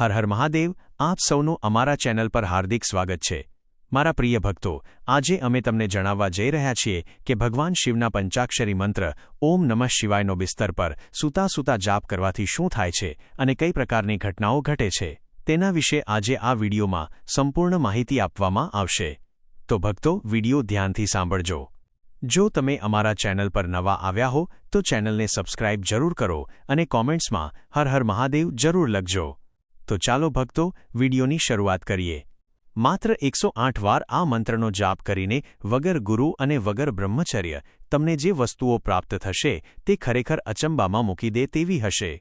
હર હર મહાદેવ, આપ સૌનું અમારા ચેનલ પર હાર્દિક સ્વાગત છે. મારા પ્રિય ભક્તો, આજે અમે તમને જણાવવા જઈ રહ્યા છીએ કે ભગવાન શિવના પંચાક્ષરી મંત્ર, ઓમ નમઃ શિવાયનો બિસ્તર પર સૂતા સૂતા જાપ કરવાથી શું થાય છે અને કઈ પ્રકારની ઘટનાઓ ઘટે છે, તેના વિશે આજે આ વિડીયોમાં સંપૂર્ણ માહિતી આપવામાં આવશે. તો ભક્તો, વીડિયો ધ્યાનથી સાંભળજો. જો તમે અમારા ચેનલ પર નવા આવ્યા હો, તો ચેનલને સબસ્ક્રાઇબ જરૂર કરો અને કોમેન્ટ્સમાં હર હર મહાદેવ જરૂર લખજો. તો ચાલો ભક્તો વિડીયોની શરૂઆત કરીએ. માત્ર એકસો આઠ વાર આ મંત્રનો જાપ કરીને વગર ગુરુ અને વગર બ્રહ્મચર્ય તમને જે વસ્તુઓ પ્રાપ્ત થશે તે ખરેખર અચંબામાં મૂકી દે તેવી હશે.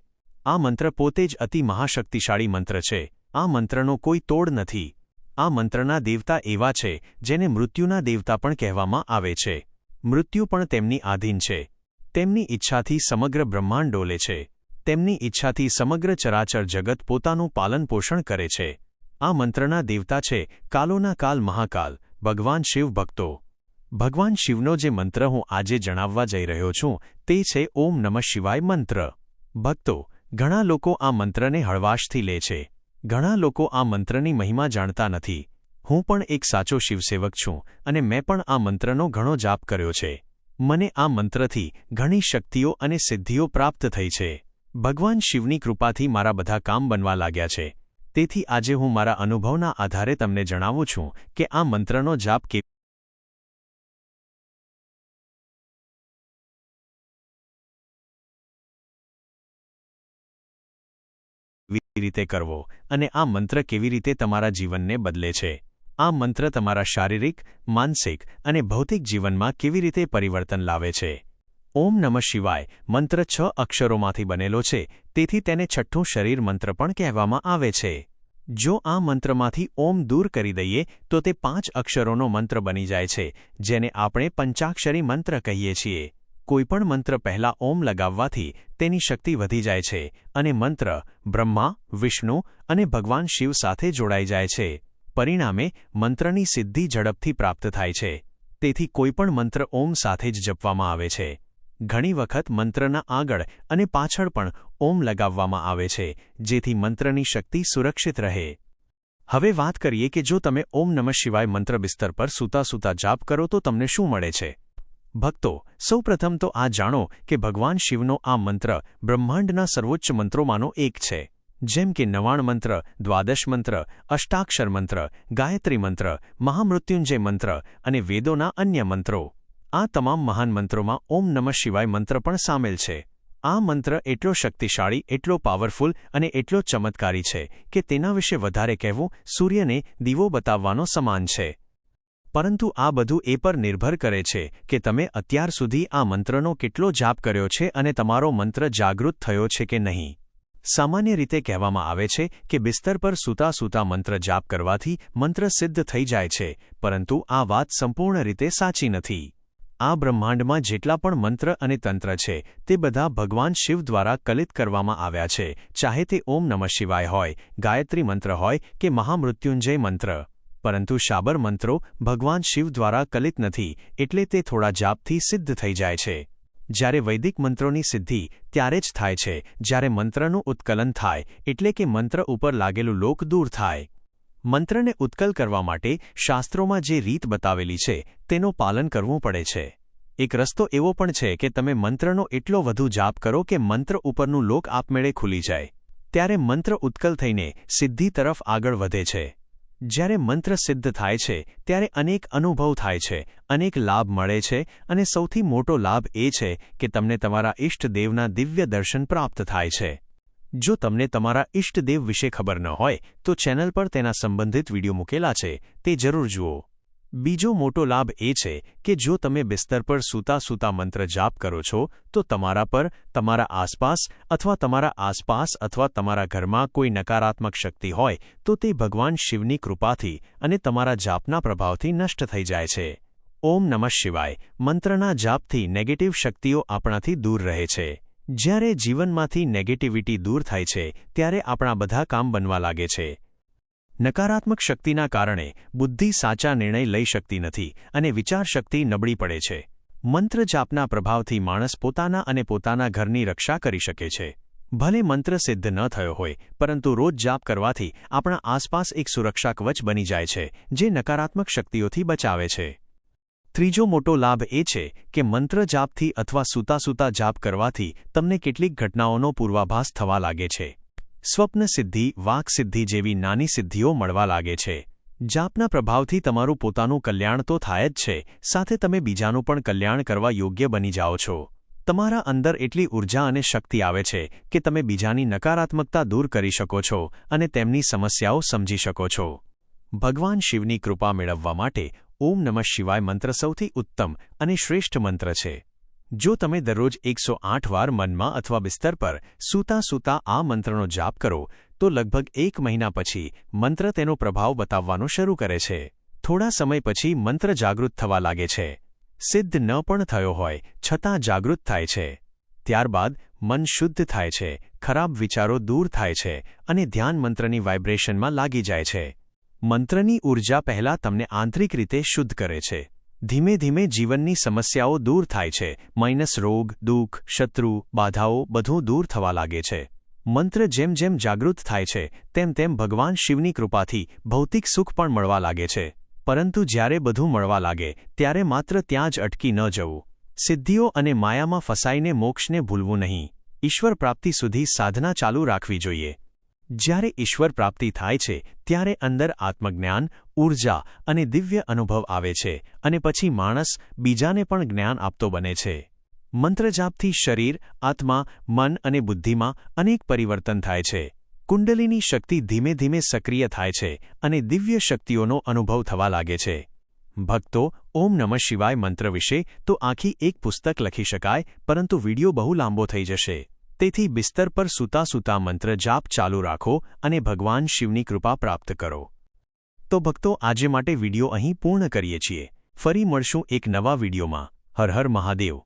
આ મંત્ર પોતે જ અતિ મહાશક્તિશાળી મંત્ર છે. આ મંત્રનો કોઈ તોડ નથી. આ મંત્રના દેવતા એવા છે જેને મૃત્યુના દેવતા પણ કહેવામાં આવે છે. મૃત્યુ પણ તેમની આધીન છે. તેમની ઈચ્છાથી સમગ્ર બ્રહ્માંડ ડોલે છે. તેમની ઈચ્છાથી સમગ્ર ચરાચર જગત પોતાનું પાલનપોષણ કરે છે. આ મંત્રના દેવતા છે, કાલોના કાલ મહાકાલ, ભગવાન શિવ ભક્તો. ભગવાન શિવનો જે મંત્ર હું આજે જણાવવા જઈ રહ્યો છું, તે છે, ઓમ નમઃ શિવાય મંત્ર. ભક્તો, ઘણા લોકો આ મંત્રને હળવાશથી લે છે. ઘણા લોકો આ મંત્રની મહિમા જાણતા નથી. હું પણ એક સાચો શિવસેવક છું અને મેં પણ આ મંત્રનો ઘણો જાપ કર્યો છે. મને આ મંત્રથી ઘણી શક્તિઓ અને સિદ્ધિઓ પ્રાપ્ત થઈ છે. ભગવાન શિવની કૃપાથી મારા બધા કામ બનવા લાગ્યા છે. તેથી આજે હું મારા અનુભવના આધારે તમને જણાવું છું કે આ મંત્રનો જાપ કેવી રીતે કરવો અને આ મંત્ર કેવી રીતે તમારા જીવનને બદલે છે. આ મંત્ર તમારા શારીરિક, માનસિક અને ભૌતિક જીવનમાં કેવી રીતે પરિવર્તન લાવે છે. ઓમ નમઃ શિવાય મંત્ર છ અક્ષરોમાંથી બનેલો છે. તેથી તેને છઠ્ઠું શરીર મંત્ર પણ કહેવામાં આવે છે. જો આ મંત્રમાંથી ઓમ દૂર કરી દઈએ, તો તે પાંચ અક્ષરોનો મંત્ર બની જાય છે, જેને આપણે પંચાક્ષરી મંત્ર કહીએ છીએ. કોઈપણ મંત્ર પહેલા ઓમ લગાવવાથી તેની શક્તિ વધી જાય છે અને મંત્ર બ્રહ્મા, વિષ્ણુ અને ભગવાન શિવ સાથે જોડાઈ જાય છે. પરિણામે, મંત્રની સિદ્ધિ ઝડપથી પ્રાપ્ત થાય છે. તેથી કોઈપણ મંત્ર ઓમ સાથે જ જપવામાં આવે છે. ઘણી વખત મંત્રના આગળ અને પાછળ પણ ઓમ લગાવવામાં આવે છે, જેથી મંત્રની શક્તિ સુરક્ષિત રહે. હવે વાત કરીએ કે જો તમે ઓમ નમઃ શિવાય મંત્ર બિસ્તર પર સૂતા સૂતા જાપ કરો તો તમને શું મળે છે? ભક્તો, સૌપ્રથમ તો આ જાણો કે ભગવાન શિવનો આ મંત્ર બ્રહ્માંડના સર્વોચ્ચ મંત્રોમાંનો એક છે. જેમ કે નવાણ મંત્ર, દ્વાદશ મંત્ર, અષ્ટાક્ષર મંત્ર, ગાયત્રી મંત્ર, મહામૃત્યુંજય મંત્ર અને વેદોના અન્ય મંત્રો. આ તમામ મહાન મંત્રોમાં ઓમ નમઃ શિવાય મંત્ર પણ સામેલ છે. આ મંત્ર એટલો શક્તિશાળી, એટલો પાવરફુલ અને એટલો ચમત્કારી છે કે તેના વિશે વધારે કહેવું સૂર્યને દીવો બતાવવાનો સમાન છે. પરંતુ આ બધું એ પર નિર્ભર કરે છે કે તમે અત્યાર સુધી આ મંત્રનો કેટલો જાપ કર્યો છે અને તમારો મંત્ર જાગૃત થયો છે કે નહીં. સામાન્ય રીતે કહેવામાં આવે છે કે બિસ્તર પર સૂતા સૂતા મંત્ર જાપ કરવાથી મંત્ર સિદ્ધ થઈ જાય છે, પરંતુ આ વાત સંપૂર્ણ રીતે સાચી નથી. આ બ્રહ્માંડમાં જેટલા પણ મંત્ર અને તંત્ર છે, તે બધા ભગવાન શિવ દ્વારા કલિત કરવામાં આવ્યા છે. ચાહે તે ઓમ નમઃ શિવાય હોય, ગાયત્રી મંત્ર હોય કે મહામૃત્યુંજય મંત્ર. પરંતુ શાબર મંત્રો ભગવાન શિવ દ્વારા કલિત નથી, એટલે તે થોડા જાપથી સિદ્ધ થઈ જાય છે. જ્યારે વૈદિક મંત્રોની સિદ્ધિ ત્યારે જ થાય છે, જ્યારે મંત્રનું ઉત્કલન થાય, એટલે કે મંત્ર ઉપર લાગેલું લોક દૂર થાય. મંત્રને ઉત્કલ કરવા માટે શાસ્ત્રોમાં જે રીત બતાવેલી છે, તેનું પાલન કરવું પડે છે. એક રસ્તો એવો પણ છે કે તમે મંત્રનો એટલો વધુ જાપ કરો કે મંત્ર ઉપરનું લોક આપમેળે ખુલી જાય. ત્યારે મંત્ર ઉત્કલ થઈને સિદ્ધિ તરફ આગળ વધે છે. જ્યારે મંત્ર સિદ્ધ થાય છે, ત્યારે અનેક અનુભવ થાય છે, અનેક લાભ મળે છે અને સૌથી મોટો લાભ એ છે કે તમને તમારા ઇષ્ટદેવના દિવ્ય દર્શન પ્રાપ્ત થાય છે. જો તમને તમારા ઇષ્ટદેવ વિશે ખબર ન હોય, તો ચેનલ પર તેના સંબંધિત વીડિયો મૂકેલા છે, તે જરૂર જુઓ. બીજો મોટો લાભ એ છે કે જો તમે બિસ્તર પર સૂતા સૂતા મંત્ર જાપ કરો છો, તો તમારા પર, તમારા આસપાસ અથવા તમારા આસપાસ અથવા તમારા ઘરમાં કોઈ નકારાત્મક શક્તિ હોય, તો તે ભગવાન શિવની કૃપાથી અને તમારા જાપના પ્રભાવથી નષ્ટ થઈ જાય છે. ઓમ નમઃ શિવાય. મંત્રના જાપથી નેગેટિવ શક્તિઓ આપણાથી દૂર રહે છે. જ્યારે જીવનમાંથી નેગેટિવિટી દૂર થાય છે, ત્યારે આપણા બધા કામ બનવા લાગે છે. નકારાત્મક શક્તિના કારણે બુદ્ધિ સાચા નિર્ણય લઈ શકતી નથી અને વિચારશક્તિ નબળી પડે છે. મંત્ર જાપના પ્રભાવથી માણસ પોતાના અને પોતાના ઘરની રક્ષા કરી શકે છે. ભલે મંત્ર સિદ્ધ ન થયો હોય, પરંતુ રોજ જાપ કરવાથી આપણા આસપાસ એક સુરક્ષા કવચ બની જાય છે, જે નકારાત્મક શક્તિઓથી બચાવે છે. ત્રીજો મોટો લાભ એ છે કે મંત્ર જાપથી અથવા સૂતા સૂતા જાપ કરવાથી તમને કેટલીક ઘટનાઓનો પૂર્વાભાસ થવા લાગે છે. સ્વપ્ન સિદ્ધિ, વાક સિદ્ધિ જેવી નાની સિદ્ધિઓ મળવા લાગે છે. જાપના પ્રભાવથી તમારું પોતાનું કલ્યાણ તો થાય જ છે, સાથે તમે બીજાનું પણ કલ્યાણ કરવા યોગ્ય બની જાઓ છો. તમારા અંદર એટલી ઊર્જા અને શક્તિ આવે છે કે તમે બીજાની નકારાત્મકતા દૂર કરી શકો છો અને તેમની સમસ્યાઓ સમજી શકો છો. ભગવાન શિવની કૃપા મેળવવા માટે ઓમ નમઃ શિવાય મંત્ર સૌથી ઉત્તમ અને શ્રેષ્ઠ મંત્ર છે. જો તમે દરરોજ એકસો આઠ વાર મનમાં અથવા બિસ્તર પર સૂતા સૂતા આ મંત્રનો જાપ કરો, તો લગભગ એક મહિના પછી મંત્ર તેનો પ્રભાવ બતાવવાનો શરૂ કરે છે. થોડા સમય પછી મંત્ર જાગૃત થવા લાગે છે. સિદ્ધ ન પણ થયો હોય, છતાં જાગૃત થાય છે. ત્યારબાદ મન શુદ્ધ થાય છે, ખરાબ વિચારો દૂર થાય છે અને ધ્યાન મંત્રની વાઇબ્રેશનમાં લાગી જાય છે. મંત્રની ઊર્જા પહેલાં તમને આંતરિક રીતે શુદ્ધ કરે છે. ધીમે ધીમે જીવનની સમસ્યાઓ દૂર થાય છે. માઇનસ રોગ, દુઃખ, શત્રુ, બાધાઓ બધું દૂર થવા લાગે છે. મંત્ર જેમ જેમ જાગૃત થાય છે, તેમ તેમ ભગવાન શિવની કૃપાથી ભૌતિક સુખ પણ મળવા લાગે છે. પરંતુ જ્યારે બધું મળવા લાગે, ત્યારે માત્ર ત્યાં જ અટકી ન જવું. સિદ્ધિઓ અને માયામાં ફસાઈને મોક્ષને ભૂલવું નહીં. ઈશ્વર પ્રાપ્તિ સુધી સાધના ચાલુ રાખવી જોઈએ. જ્યારે ઈશ્વર પ્રાપ્તિ થાય છે, ત્યારે અંદર આત્મજ્ઞાન ઊર્જા અને દિવ્ય અનુભવ આવે છે અને પછી માણસ બીજાને પણ જ્ઞાન આપતો બને છે. મંત્રજાપથી શરીર, આત્મા, મન અને બુદ્ધિમાં અનેક પરિવર્તન થાય છે. કુંડલીની શક્તિ ધીમે ધીમે સક્રિય થાય છે અને દિવ્ય શક્તિઓનો અનુભવ થવા લાગે છે. ભક્તો, ઓમ નમઃ શિવાય મંત્ર વિશે તો આખી એક પુસ્તક લખી શકાય, પરંતુ વિડિયો બહુ લાંબો થઈ જશે. તેથી બિસ્તર પર સૂતા સૂતા મંત્ર જાપ ચાલુ રાખો અને ભગવાન શિવની કૃપા પ્રાપ્ત કરો. તો ભક્તો, આજે માટે વિડિયો અહીં પૂર્ણ કરીએ છીએ. ફરી મળશું એક નવા વિડિયોમાં. હર હર મહાદેવ.